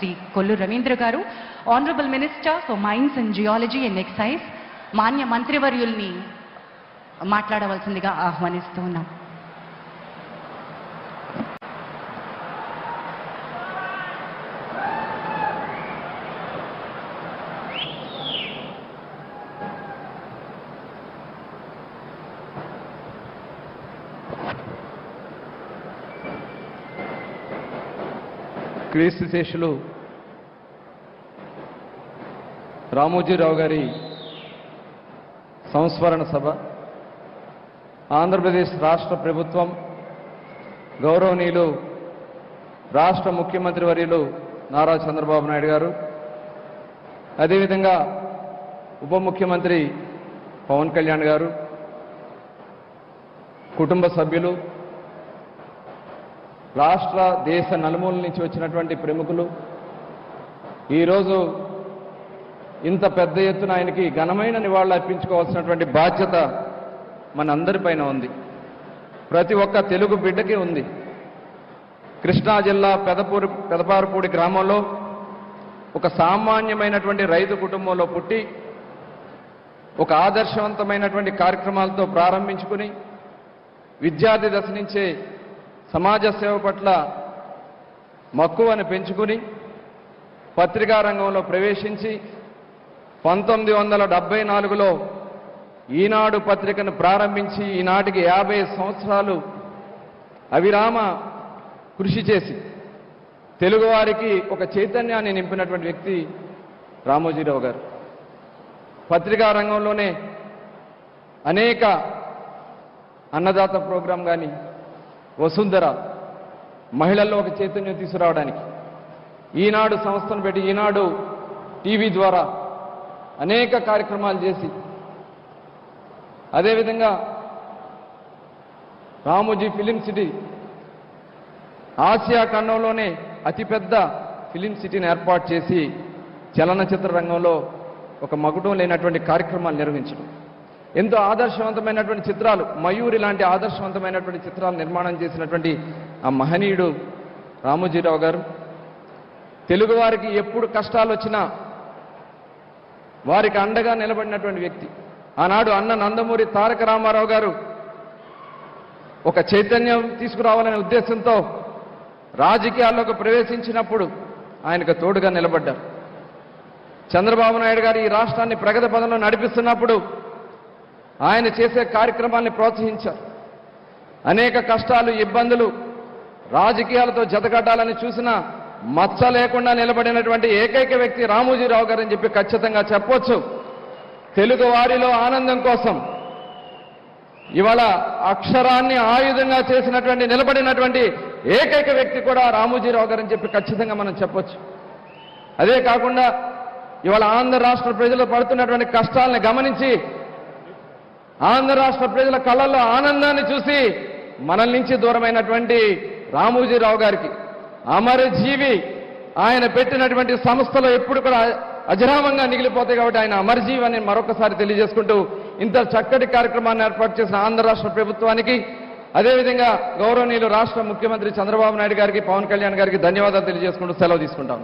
Shri Kollu Ravindra garu honourable minister for mines and geology and excise Manya మంత్రివర్యుల్ని మాట్లాడవలసిందిగా ఆహ్వానిస్తూ ఉన్నాం. క్రీస్తు శేషులు రామోజీరావు గారి సంస్మరణ సభ ఆంధ్రప్రదేశ్ రాష్ట్ర ప్రభుత్వం గౌరవనీయులు రాష్ట్ర ముఖ్యమంత్రి వర్యులు నారా చంద్రబాబు నాయుడు గారు అదేవిధంగా ఉప ముఖ్యమంత్రి పవన్ కళ్యాణ్ గారు కుటుంబ సభ్యులు రాష్ట్ర దేశ నలుమూల నుంచి వచ్చినటువంటి ప్రముఖులు ఈరోజు ఇంత పెద్ద ఎత్తున ఆయనకి ఘనమైన నివాళులు అర్పించుకోవాల్సినటువంటి బాధ్యత మనందరిపైన ఉంది. ప్రతి ఒక్క తెలుగు బిడ్డకి ఉంది. కృష్ణా జిల్లా పెదపూరి పెదపారపూడి గ్రామంలో ఒక సామాన్యమైనటువంటి రైతు కుటుంబంలో పుట్టి ఒక ఆదర్శవంతమైనటువంటి కార్యక్రమాలతో ప్రారంభించుకుని విద్యార్థి దశ నుంచే సమాజ సేవ పట్ల మక్కువని పెంచుకుని పత్రికా రంగంలో ప్రవేశించి పంతొమ్మిది వందల డెబ్బై నాలుగులో ఈనాడు పత్రికను ప్రారంభించి ఈనాటికి యాభై సంవత్సరాలు అవిరామ కృషి చేసి తెలుగువారికి ఒక చైతన్యాన్ని నింపినటువంటి వ్యక్తి రామోజీరావు గారు. పత్రికా రంగంలోనే అనేక అన్నదాత ప్రోగ్రాం కానీ వసుంధర మహిళల్లో ఒక చైతన్యం తీసుకురావడానికి ఈనాడు సంస్థను పెట్టి ఈనాడు టీవీ ద్వారా అనేక కార్యక్రమాలు చేసి అదేవిధంగా రామోజీ ఫిలిం సిటీ ఆసియా ఖండంలోనే అతిపెద్ద ఫిలిం సిటీని ఏర్పాటు చేసి చలనచిత్ర రంగంలో ఒక మగుటం లేనటువంటి కార్యక్రమాలు నిర్వహించడం. ఎంతో ఆదర్శవంతమైనటువంటి చిత్రాలు మయూరి లాంటి ఆదర్శవంతమైనటువంటి చిత్రాలు నిర్మాణం చేసినటువంటి ఆ మహనీయుడు రామోజీరావు గారు. తెలుగువారికి ఎప్పుడు కష్టాలు వచ్చినా వారికి అండగా నిలబడినటువంటి వ్యక్తి. ఆనాడు అన్న నందమూరి తారక రామారావు గారు ఒక చైతన్యం తీసుకురావాలనే ఉద్దేశంతో రాజకీయాల్లోకి ప్రవేశించినప్పుడు ఆయనకు తోడుగా నిలబడ్డారు. చంద్రబాబు నాయుడు గారు ఈ రాష్ట్రాన్ని ప్రగతి పదంలో నడిపిస్తున్నప్పుడు ఆయన చేసే కార్యక్రమాల్ని ప్రోత్సహించారు. అనేక కష్టాలు ఇబ్బందులు రాజకీయాలతో జతకట్టాలని చూసినా మచ్చ లేకుండా నిలబడినటువంటి ఏకైక వ్యక్తి రామోజీరావు గారని చెప్పి ఖచ్చితంగా చెప్పొచ్చు. తెలుగు వారిలో ఆనందం కోసం ఇవాళ అక్షరాన్ని ఆయుధంగా చేసినటువంటి నిలబడినటువంటి ఏకైక వ్యక్తి కూడా రామోజీరావు గారని చెప్పి ఖచ్చితంగా మనం చెప్పొచ్చు. అదే కాకుండా ఇవాళ ఆంధ్ర రాష్ట్ర ప్రజలు పడుతున్నటువంటి కష్టాలను గమనించి ఆంధ్ర రాష్ట్ర ప్రజల కళ్ళల్లో ఆనందాన్ని చూసి మనల్ నుంచి దూరమైనటువంటి రామోజీరావు గారికి అమరజీవి ఆయన పెట్టినటువంటి సంస్థలో ఎప్పుడు కూడా అజరామంగా మిగిలిపోతాయి కాబట్టి ఆయన అమరజీవి అని మరొకసారి తెలియజేసుకుంటూ ఇంత చక్కటి కార్యక్రమాన్ని ఏర్పాటు చేసిన ఆంధ్ర రాష్ట్ర ప్రభుత్వానికి అదేవిధంగా గౌరవనీయులు రాష్ట్ర ముఖ్యమంత్రి చంద్రబాబు నాయుడు గారికి పవన్ కళ్యాణ్ గారికి ధన్యవాదాలు తెలియజేసుకుంటూ సెలవు తీసుకుంటాం.